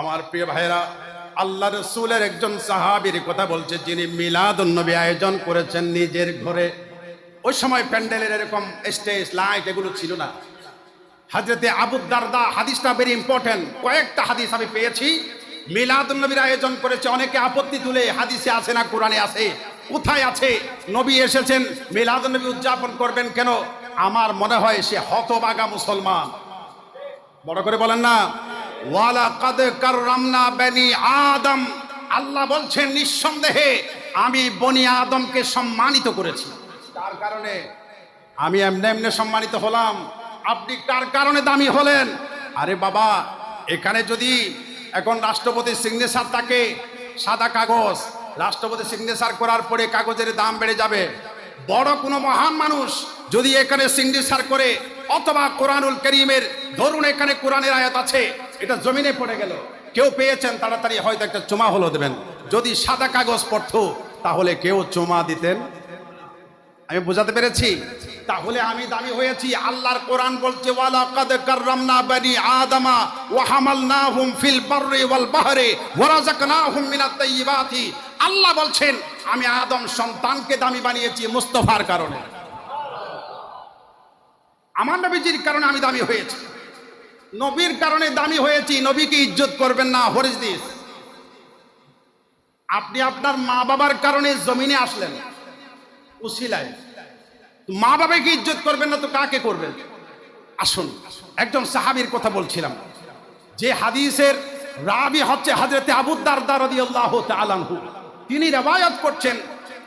আমার প্রিয় ভাইরা আল্লাহ রসুলের একজন সাহাবীর কথা বলছে, যিনি মিলাদ নবী আয়োজন করেছেন নিজের ঘরে। ওই সময় প্যান্ডেলের এরকম স্টেজ লাইট এগুলো ছিল না। হাজরতে আবুদ্দারদা হাদিসটা ভেরি ইম্পর্টেন্ট কয়েকটা হাদিস আমি পেয়েছি। মিলাদ নবীর আয়োজন করেছে, অনেকে আপত্তি তুলে, হাদিসে আছে না, কোরআনে আছে, কোথায় আছে? নবী এসেছেন মিলাদ নবী উদযাপন করবেন কেন? আমার মনে হয় সে হতবাগা মুসলমান। বড় করে বলেন না। ওয়ালা কাদ কাররামনা বানি আদম। আল্লাহ বলছেন, নিঃসন্দেহে আমি বনি আদমকে সম্মানিত করেছি। তার কারণে আমি এমনি এমনি সম্মানিত হলাম। আপনি কার কারণে দামি হলেন? আরে বাবা, এখানে যদি এখন রাষ্ট্রপতির সিগনেচার থাকে, সাদা কাগজ রাষ্ট্রপতি সিগনেচার করার পরে কাগজের দাম বেড়ে যাবে। বড় কোনো মহান মানুষ যদি এখানে সিগনেচার করে, অথবা কোরআনুল করিমের, ধরুন এখানে কোরআনের আয়াত আছে এটা জমিনে পড়ে গেল। কেউ পেয়েছেন তাড়াতাড়ি হয়তো একটা চুমা হলো দেবেন। যদি সাদা কাগজ পড়তো, তাহলে কেউ চুমা দিতেন। আমি বোঝাতে পেরেছি? তাহলে আমি দাবি হয়েছি, আল্লাহর কোরআন বলছে আল্লাহ বলছেন, আমি আদম সন্তানকে দামি বানিয়েছি মুস্তফার কারণে। আমার নবীজির কারণে আমি দামি হয়েছি। নবীর কারণে দামি হয়েছি, নবীকে ইজ্জত করবেন না। হরিজ দিস আপনি আপনার মা বাবার কারণে জমিনে আসলেন। উসিলায়। মা বাবাকে ইজ্জত করবেন না, তো কাকে করবেন? আসুন, একজন সাহাবীর কথা বলছিলাম। যে হাদিসের রাবি হচ্ছে হাজরতে আবুদ্দার রাদিয়াল্লাহু তাআলাহু তিনি রেওয়ায়াত করছেন,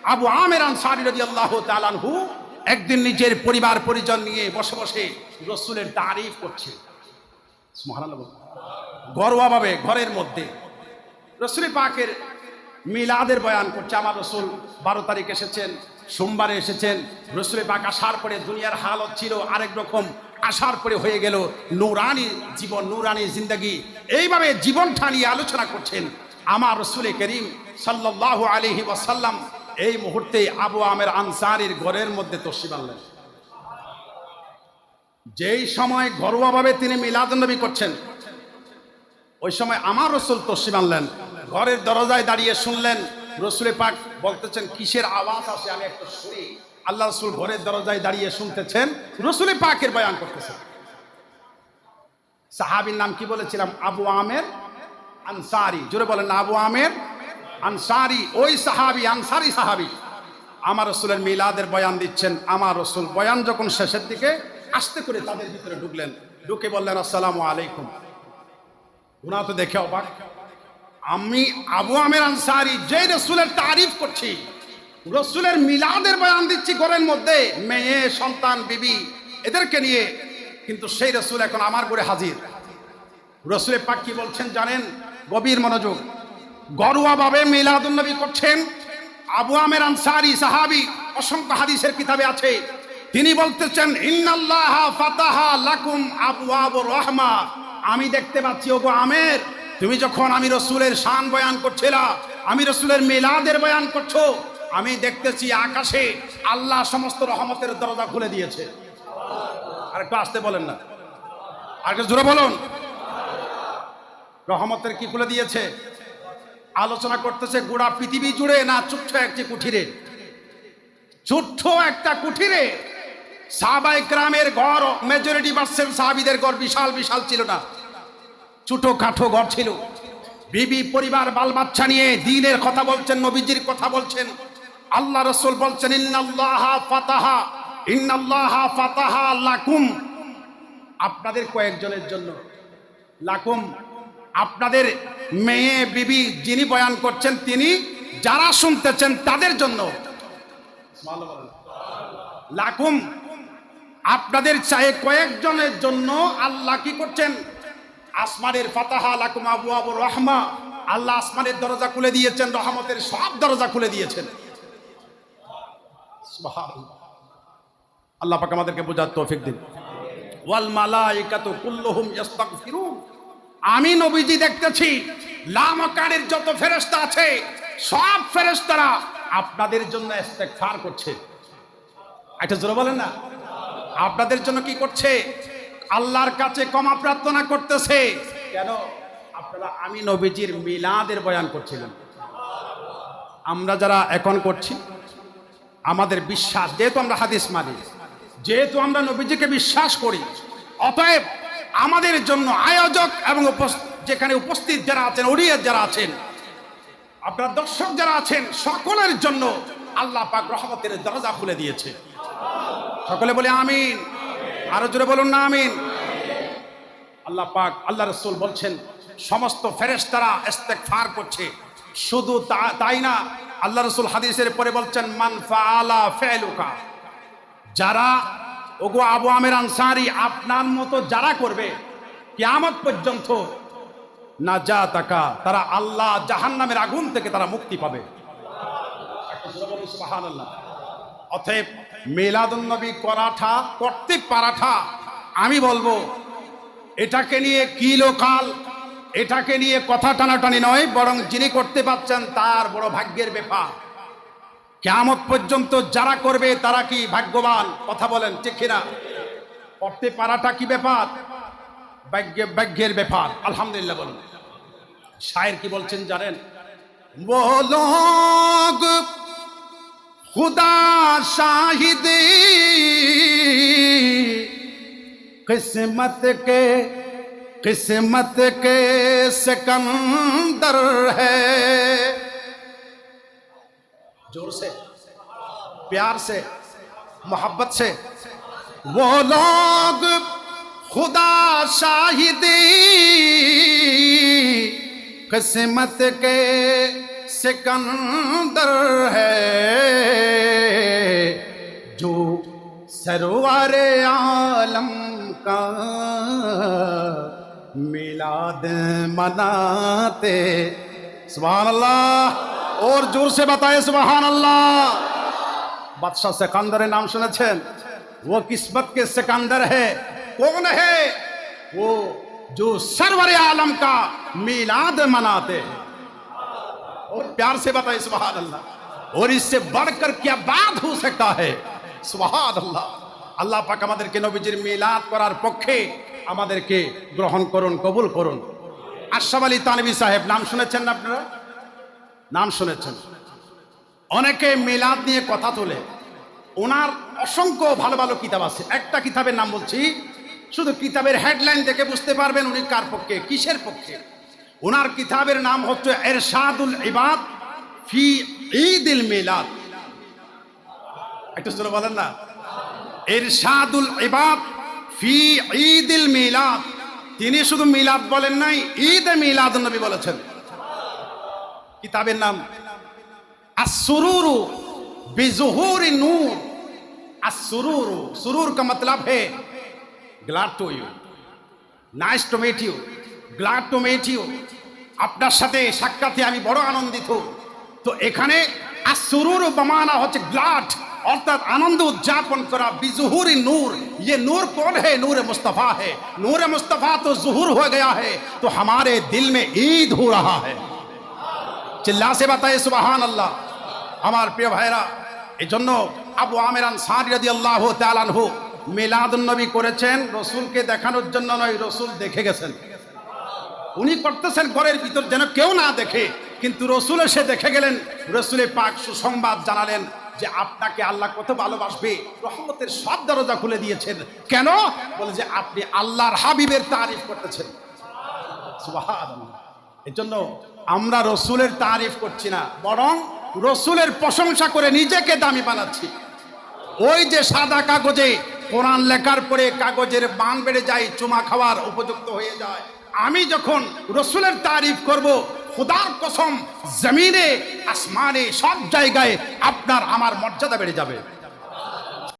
আবু আমের আনসারী রাদিয়াল্লাহু তাআলাহু একদিন নিজের পরিবার পরিজন নিয়ে বসে বসে রসুলের তারিফ করছে। ঘরোয়াভাবে ঘরের মধ্যে রসুল পাকের মিলাদের বয়ান করছে, আমার রসুল বারো তারিখ এসেছেন, সোমবারে এসেছেন রসুলের পাক আসার পরে দুনিয়ার হালত ছিল আরেক রকম, আসার পরে হয়ে গেল নুরানি জীবন নুরানি জিন্দগি। এইভাবে জীবনটা নিয়ে আলোচনা করছেন আমার রসুলে করিম সাল্লাহ আলহি ওয়াসাল্লাম। এই মুহূর্তে আবু আমের আনসারির ঘরের মধ্যে তসি যেই সময় ঘরোয়াভাবে তিনি মিলাদনবী করছেন, ওই সময় আমার রসুল তসিম আনলেন, ঘরের দরজায় দাঁড়িয়ে শুনলেন রসুলে পাক বলতেছেন, কিসের আওয়াজ আসে, আমি একটু শুনি। আল্লাহ রসুল ঘরের দরজায় দাঁড়িয়ে শুনতেছেন রসুলে পাকের বয়ান করতেছেন। সাহাবির নাম কি বলেছিলাম? আবু আমের আনসারি। জোরে বলেন আবু আমের আনসারি। ওই সাহাবি, আনসারি সাহাবি। আমার রসুলের মিলাদের বয়ান দিচ্ছেন, আমার রসুল বয়ান যখন শেষের দিকে আস্তে করে তাদের ভিতরে ঢুকলেন। ঢুকে বললেন, আসসালামু আলাইকুম। ওনা তো দেখে অবাক। আমি আবু আমের আনসারি যে রসুলের তারিফ করছি, রসুলের মিলাদের বয়ান দিচ্ছি ঘরের মধ্যে, মেয়ে, সন্তান, বিবি, এদেরকে নিয়ে, কিন্তু সেই রসুল এখন আমার করে হাজির। রসুলে পাক বলছেন জানেন? গভীর মনোযোগ। ঘরোয়াভাবে মিলাদুন্নবী করছেন। আবু আমের আনসারি সাহাবি, অসংখ্য হাদিসের কিতাবে আছে। তিনি বলতেছেন ফাতাহা লাকুম আবু রহমা। আমি দেখতে পাচ্ছি, ওগো আমের, তুমি যখন আমি রসুলের শান বয়ান করছিলা, আমি রসুলের মিলাদের বয়ান করছ, আমি দেখতেছি আকাশে আল্লাহ সমস্ত রহমতের দরজা খুলে দিয়েছে। আর একটু আসতে বলেন না। আর একটু জোরে বলুন। রহমতের কি খুলে দিয়েছে? আলোচনা করতেছে, গোড়া পৃথিবী জুড়ে না ছোট্ট একটি কুঠিরে? ছোট্ট একটা কুঠিরে? সাহাবাই গ্রামের ঘর মেজরিটি পার্সেন্ট সাহাবিদের ঘর বিশাল বিশাল ছিল না। ছোট কাঠো ঘর ছিল। বিবি, পরিবার বাল বাচ্চা নিয়ে দিনের কথা বলছেন, নবীজির কথা বলছেন। আল্লাহ রসুল বলছেন, ইন্নাল্লাহ ফাতাহা ইন্নাল্লাহ ফাতাহা লাকুম। আপনাদের কয়েকজনের জন্য। লাকুম, আপনাদের মেয়ে, বিবি যিনি বয়ান করছেন, তিনি যারা শুনতেছেন, তাদের জন্য। লাকুম আপনাদের চায়ে কয়েকজনের জন্য আল্লাহ কি করছেন? আসমানের ফাতাহা লাকুম আবু আবু রহমা। আল্লাহ আসমানের দরজা খুলে দিয়েছেন, রহমতের সব দরজা খুলে দিয়েছেন। আল্লাহ পাক আমাদেরকে বোঝার তৌফিক দিন। ওয়াল মালাইকাতু কুল্লুহুম ইস্তাগফিরুন আমি নবীজি দেখতেছি লামাকারের যত ফেরেশতা আছে, সব ফেরেশতারা আপনাদের জন্য ইস্তেগফার করছে। একটা জোরে বলেন না। আপনাদের জন্য কি করছে? আল্লাহর কাছে ক্ষমা প্রার্থনা করতেছে। কেন? আপনারা আমি নবীজির মিলাদের বয়ান করছিলেন আমরা যারা এখন করছি, আমাদের বিশ্বাস, যেহেতু আমরা হাদিস মানি, যেহেতু আমরা নবীজিকে বিশ্বাস করি, অতএব আমাদের জন্য আয়োজক এবং যেখানে উপস্থিত যারা আছেন ওড়িয়ার যারা আছেন, আপনার দর্শক যারা আছেন, সকলের জন্য আল্লাহ পাক রহমতের দরজা খুলে দিয়েছে। সকলে বলে আমিন। আরও জোরে বলুন না আমিন। আল্লাহ পাক, আল্লাহ রসুল বলছেন, সমস্ত ফেরেশতারা ইস্তেগফার করছে। শুধু তাই না, আল্লাহ রসুল হাদিসের পরে বলছেন, মান ফাআলা ফেলুকা। যারা, ওগো আবু আমের আনসারি, আপনার মতো যারা করবে, কিয়ামত পর্যন্ত না যা তাকা তারা আল্লাহ জাহান্নামের আগুন থেকে তারা মুক্তি পাবে। সুবহানাল্লাহ। অতএব মিলাদুন্নবী করাঠা করতে পারাঠা, আমি বলব, এটাকে নিয়ে কি লোকাল, এটাকে নিয়ে কথা টানাটানি নয়, বরং যিনি করতে পারছেন তার বড় ভাগ্যের ব্যাপার। কেমত পর্যন্ত যারা করবে তারা কি ভাগ্যবান? কথা বলেন, ঠিক কিনা? করতে পারাটা কি ব্যাপার? ভাগ্যে, ভাগ্যের ব্যাপার। আলহামদুলিল্লাহ বলুন। শায়ের কি বলছেন জানেন? বলোগ खुदा शाहिद किस्मत के किस्मत के सिकंदर है। ज़ोर से, प्यार से, मोहब्बत से। वो लोग खुदा शाहिद, किस्मत के सिकंदर है, जो सरवर आलम का मिलाद मनाते। सुबहान अल्लाह और ज़ोर से बताए सुबहान अल्लाह बादशाह सिकंदर नाम सुनेছেন वो किस्मत के सिकंदर है। कौन है? वो जो सरवर आलम का मिलाद मनाते हैं। और प्यार से बताए सुबहान अल्लाह और इससे बढ़कर क्या बात हो सकता है সুবহান আল্লাহ আল্লাহ পাক আমাদেরকে নবীজির মিলাদ করার পক্ষে আমাদেরকে গ্রহণ করুন কবুল করুন আশরাফ আলী তানবী সাহেব নাম শুনেছেন না আপনারা নাম শুনেছেন অনেকে মিলাদ নিয়ে কথা তোলে ওনার অসংখ্য ভালো ভালো কিতাব আছে একটা কিতাবের নাম বলছি শুধু কিতাবের হেডলাইন দেখে বুঝতে পারবেন উনি কার পক্ষে কিসের পক্ষে ওনার কিতাবের নাম হচ্ছে এরশাদুল ইবাদ ফি ঈদিল মিলাদ একটু জোরে বলেন না ইরশাদুল ইবাদ ফি ঈদিল মিলাদ তিনি শুধু মিলাদ বলেন নাই ঈদ মিলাদ নবী বলেছেন কিতাবের নাম আসুরুরু बिजुहूर नूर असुरूर सुरूर का मतलब है glad to you nice to meet you glad to mate you আপনার সাথে সাক্ষাতে আমি বড় আনন্দিত তো এখানে আসুরুর বামানা হচ্ছে গ্লাড অর্থাৎ আনন্দ উদযাপন করা বিজুহুরি নূর ये नूर कौन है नूर मुस्तफ़ा है नूर मुस्तफ़ा तो जुहूर हो गया है तो हमारे दिल में ईद हो रहा है চিল্লা সে বাতায় সুবাহান আল্লাহ আমার প্রিয় ভাইরা এই জন্য আবু আমের আনসারি রাদিয়াল্লাহু তাআলা আনহু মিলাদুন নবী করেছেন রসুলকে দেখানোর জন্য নয় রসুল দেখে গেছেন উনি করতেছেন ঘরের ভিতর যেন কেউ না দেখে। কিন্তু রসুল এসে দেখে গেলেন, রসুলের পাক সুসংবাদ জানালেন যে আপনাকে আল্লাহ কত ভালোবাসবে, রহমতের সব দরজা খুলে দিয়েছেন। কেন? বলে যে আপনি আল্লাহর হাবিবের তারিফ করতেছেন। এই জন্য আমরা রসুলের তারিফ করছি না, বরং রসুলের প্রশংসা করে নিজেকে দামি বানাচ্ছি। ওই যে সাদা কাগজে কোরআন লেখার পরে কাগজের বান বেড়ে যায়, চুমা খাওয়ার উপযুক্ত হয়ে যায়। আমি যখন রসুলের তারিফ করব, খুদার কসম, জমিনে, আসমানে, সব জায়গায় আপনার, আমার মর্যাদা বেড়ে যাবে।